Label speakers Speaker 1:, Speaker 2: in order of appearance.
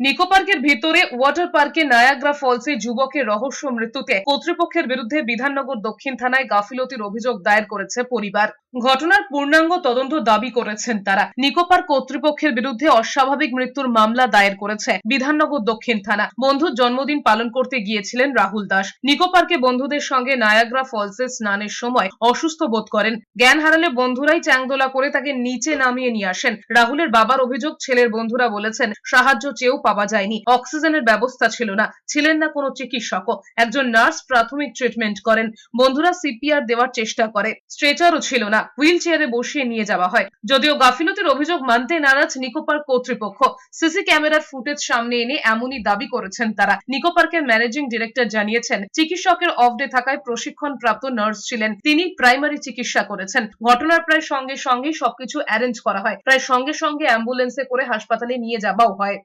Speaker 1: নিকো পার্কের ভেতরে ওয়াটার পার্কে নায়াগ্রা ফলসে যুবকের রহস্য মৃত্যুতে কর্তৃপক্ষের বিরুদ্ধে বিধাননগর দক্ষিণ থানায় গাফিলতির অভিযোগ দায়ের করেছে পরিবার। ঘটনার পূর্ণাঙ্গ তদন্ত দাবি করেছেন তারা। নিকোপার কর্তৃপক্ষের বিরুদ্ধে অস্বাভাবিক মৃত্যুর মামলা দায়ের করেছে বিধাননগর দক্ষিণ থানা। বন্ধুর জন্মদিন পালন করতে গিয়েছিলেন রাহুল দাস। নিকো পার্কে বন্ধুদের সঙ্গে নায়াগ্রা ফলসে স্নানের সময় অসুস্থ বোধ করেন। জ্ঞান হারালে বন্ধুরাই চ্যাংদোলা করে তাকে নিচে নামিয়ে নিয়ে আসেন। রাহুলের বাবার অভিযোগ, ছেলের বন্ধুরা বলেছেন, সাহায্য চেয়েও পাওয়া যায়নি। অক্সিজেনের ব্যবস্থা ছিল না। ছিলেন না কোনো চিকিৎসকও একজন নার্স প্রাথমিক ট্রিটমেন্ট করেন। বন্ধুরা সিপিআর দেওয়ার চেষ্টা করে। স্ট্রেচারও ছিল না। হুইল চেয়ারে বসিয়ে নিয়ে যাওয়া হয়। যদিও গাফিলতির অভিযোগ মানতে নারাজ নিকো পার্ক কর্তৃপক্ষ। সিসি ক্যামেরার ফুটেজ সামনে এনে এমনই দাবি করেছেন তারা। নিকো পার্কের ম্যানেজিং ডিরেক্টর জানিয়েছেন, চিকিৎসকের অফ ডে থাকায় প্রশিক্ষণ প্রাপ্ত নার্স ছিলেন। তিনি প্রাইমারি চিকিৎসা করেছেন। ঘটনার প্রায় সঙ্গে সঙ্গে সবকিছু অ্যারেঞ্জ করা হয়। প্রায় সঙ্গে সঙ্গে অ্যাম্বুলেন্সে করে হাসপাতালে নিয়ে যাওয়াও হয়।